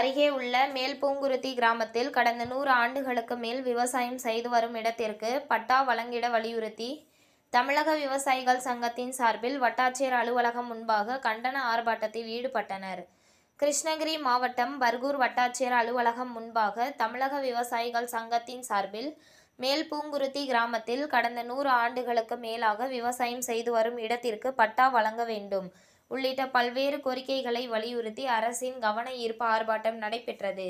அருகே உள்ள மேல்பூங்குருத்தி கிராமத்தில் கடந்த நூறு ஆண்டுகளுக்கு மேல் விவசாயம் செய்து வரும் இடத்திற்கு பட்டா வழங்கிட வலியுறுத்தி தமிழக விவசாயிகள் சங்கத்தின் சார்பில் வட்டாட்சியர் அலுவலகம் முன்பாக கண்டன ஆர்ப்பாட்டத்தில் ஈடுபட்டனர். கிருஷ்ணகிரி மாவட்டம் பர்கூர் வட்டாட்சியர் அலுவலகம் முன்பாக தமிழக விவசாயிகள் சங்கத்தின் சார்பில் மேல்பூங்குருத்தி கிராமத்தில் கடந்த நூறு ஆண்டுகளுக்கு மேலாக விவசாயம் செய்து வரும் இடத்திற்கு பட்டா வழங்க வேண்டும். உள்ளிட்ட பல்வேறு கோரிக்கைகளை வலியுறுத்தி அரசின் கவன ஈர்ப்பு ஆர்ப்பாட்டம் நடைபெற்றது.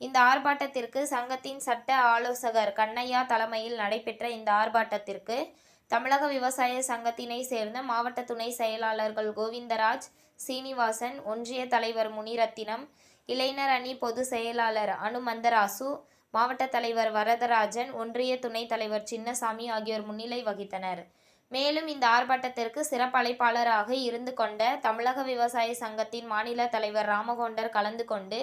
இந்த ஆர்ப்பாட்டத்திற்கு சங்கத்தின் சட்ட ஆலோசகர் கண்ணையா தலைமையில் நடைபெற்ற இந்த ஆர்ப்பாட்டத்திற்கு தமிழக விவசாய சங்கத்தினை சேர்ந்த மாவட்ட துணை செயலாளர்கள் கோவிந்தராஜ் சீனிவாசன் ஒன்றிய தலைவர் முனிரத்தினம் இளைஞர் அணி பொதுச் செயலாளர் அனுமந்தராசு மாவட்ட தலைவர் வரதராஜன் ஒன்றிய துணைத் தலைவர் சின்னசாமி ஆகியோர் முன்னிலை வகித்தனர். மேலும் இந்த ஆர்ப்பாட்டத்திற்கு சிறப்பழைப்பாளராக இருந்து கொண்ட தமிழக விவசாய சங்கத்தின் மாநில தலைவர் ராமகொண்டர் கலந்து கொண்டு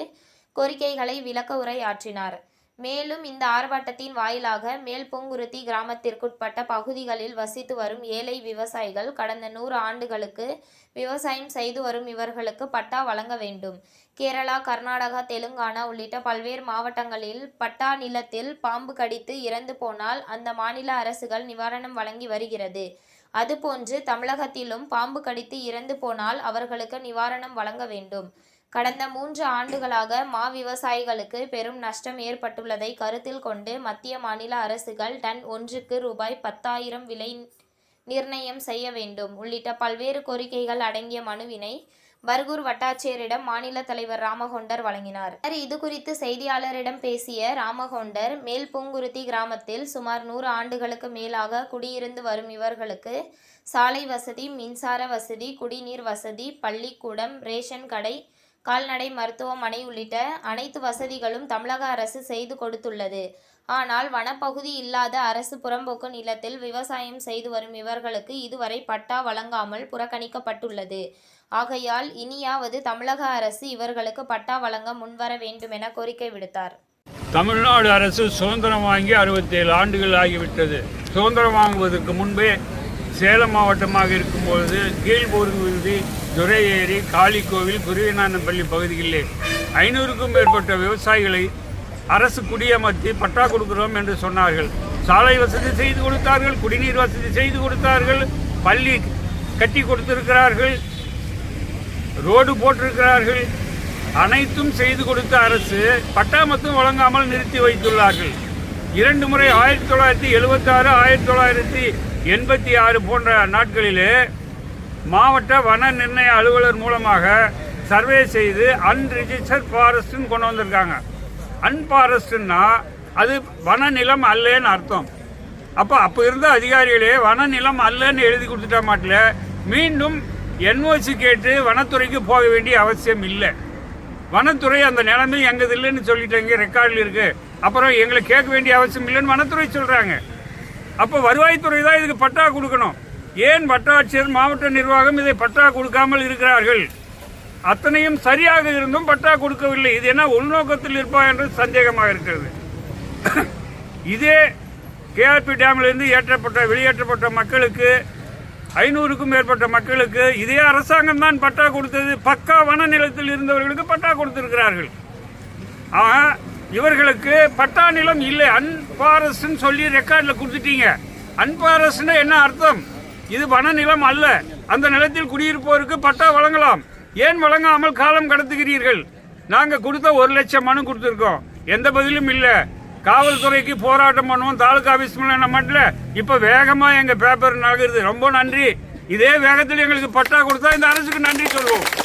கோரிக்கைகளை விளக்க உரை ஆற்றினார் மேலும் இந்த ஆர்ப்பாட்டத்தின் வாயிலாக மேல்பூங்குருத்தி கிராமத்திற்குட்பட்ட பகுதிகளில் வசித்து வரும் ஏழை விவசாயிகள் கடந்த நூறு ஆண்டுகளுக்கு விவசாயம் செய்து வரும் இவர்களுக்கு பட்டா வழங்க வேண்டும். கேரளா கர்நாடகா தெலுங்கானா உள்ளிட்ட பல்வேறு மாவட்டங்களில் பட்டா நிலத்தில் பாம்பு கடித்து இறந்து போனால் அந்த மாநில அரசுகள் நிவாரணம் வழங்கி வருகிறது. அதுபோன்று தமிழகத்திலும் பாம்பு கடித்து இறந்து போனால் அவர்களுக்கு நிவாரணம் வழங்க வேண்டும். கடந்த மூன்று ஆண்டுகளாக மா விவசாயிகளுக்கு பெரும் நஷ்டம் ஏற்பட்டுள்ளதை கருத்தில் கொண்டு மத்திய மாநில அரசுகள் டன் ஒன்றுக்கு ரூபாய் பத்தாயிரம் விலை நிர்ணயம் செய்ய வேண்டும். உள்ளிட்ட பல்வேறு கோரிக்கைகள் அடங்கிய மனுவினை பர்கூர் வட்டாட்சியரிடம் மாநில தலைவர் ராமகொண்டர் வழங்கினார். இது குறித்து செய்தியாளரிடம் பேசிய ராமகொண்டர் மேல்பூங்குருத்தி கிராமத்தில் சுமார் நூறு ஆண்டுகளுக்கு மேலாக குடியிருந்து வரும் இவர்களுக்கு சாலை வசதி மின்சார வசதி குடிநீர் வசதி பள்ளிக்கூடம் ரேஷன் கடை கால்நடை மருத்துவமனை உள்ளிட்ட அனைத்து வசதிகளும் தமிழக அரசு செய்து கொடுத்துள்ளது. ஆனால் வனப்பகுதி இல்லாத அரசு புறம்போக்கு நிலத்தில் விவசாயம் செய்து வரும் இவர்களுக்கு இதுவரை பட்டா வழங்காமல் புறக்கணிக்கப்பட்டுள்ளது. ஆகையால் இனியாவது தமிழக அரசு இவர்களுக்கு பட்டா வழங்க முன்வர வேண்டுமென கோரிக்கை விடுத்தார். தமிழ்நாடு அரசு சுதந்திரம் வாங்கி அறுபத்தேழு ஆண்டுகள் ஆகிவிட்டது. சுதந்திரம் வாங்குவதற்கு முன்பே சேலம் மாவட்டமாக இருக்கும்பொழுது கீழ்போர்குருதி துரை ஏரி காளிக்கோவில் குருவிநாதன்பள்ளி பகுதிகளிலே ஐநூறுக்கும் மேற்பட்ட விவசாயிகளை அரசு குடியமர்த்தி பட்டா கொடுக்கிறோம் என்று சொன்னார்கள். சாலை வசதி செய்து கொடுத்தார்கள் குடிநீர் வசதி செய்து கொடுத்தார்கள் பள்ளி கட்டி கொடுத்திருக்கிறார்கள் ரோடு போட்டிருக்கிறார்கள். அனைத்தும் செய்து கொடுத்த அரசு பட்டா மட்டும் வழங்காமல் நிறுத்தி வைத்துள்ளார்கள். இரண்டு முறை ஆயிரத்தி தொள்ளாயிரத்தி எழுபத்தாறு ஆயிரத்தி தொள்ளாயிரத்தி எண்பத்தி ஆறு போன்ற நாட்களிலே மாவட்ட வன நிர்ணய அலுவலர் மூலமாக சர்வே செய்து அன்ரிஜிஸ்டர் ஃபாரஸ்ட்னு கொண்டு வந்திருக்காங்க. அன்பாரஸ்ட்னா அது வனநிலம் அல்லன்னு அர்த்தம். அப்போ அப்போ இருந்த அதிகாரிகளே வனநிலம் அல்லன்னு எழுதி கொடுத்துட்டா மாட்டில் மீண்டும் என்ஓசி கேட்டு வனத்துறைக்கு போக வேண்டிய அவசியம் இல்லை. வனத்துறை அந்த நிலைமை எங்கது இல்லைன்னு சொல்லிட்டாங்க ரெக்கார்டில் இருக்குது அப்புறம் எங்களை கேட்க வேண்டிய அவசியம் இல்லைன்னு வனத்துறை சொல்கிறாங்க அப்போ வருவாய்த்துறை தான் இதுக்கு பட்டா கொடுக்கணும். ஏன் வட்டாட்சியர் மாவட்ட நிர்வாகம் இதை பட்டா கொடுக்காமல் இருக்கிறார்கள்? அத்தனையும் சரியாக இருந்தும் பட்டா கொடுக்கவில்லை. இது என்ன உள்நோக்கத்தில் இருப்பா என்று சந்தேகமாக இருக்கிறது. இதே கேஆர்பி டேமிலிருந்து ஏற்றப்பட்ட வெளியேற்றப்பட்ட மக்களுக்கு ஐநூறுக்கும் மேற்பட்ட மக்களுக்கு இதே அரசாங்கம் தான் பட்டா கொடுத்தது. பக்கா வன நிலத்தில் இருந்தவர்களுக்கு பட்டா கொடுத்திருக்கிறார்கள். ஆக இவர்களுக்கு பட்டா நிலம் இல்லை. அன்பாரஸ்ன்னு சொல்லி ரெக்கார்டில் கொடுத்துட்டீங்க. அன்பாரஸ்னா என்ன அர்த்தம்? இது வன நிலம் அல்ல. அந்த நிலத்தில் குடியிருப்போருக்கு பட்டா வழங்கலாம். ஏன் வழங்காமல் காலம் கடத்துகிறீர்கள்? நாங்கள் கொடுத்த ஒரு லட்சம் மனு கொடுத்துருக்கோம். எந்த பதிலும் இல்லை. காவல்துறைக்கு போராட்டம் பண்ணுவோம். தாலுகா ஆபீஸ் மட்டும் இப்போ வேகமாக எங்கள் பேப்பர் நகருது ரொம்ப நன்றி. இதே வேகத்தில் எங்களுக்கு பட்டா கொடுத்தா இந்த அரசுக்கு நன்றி சொல்லுவோம்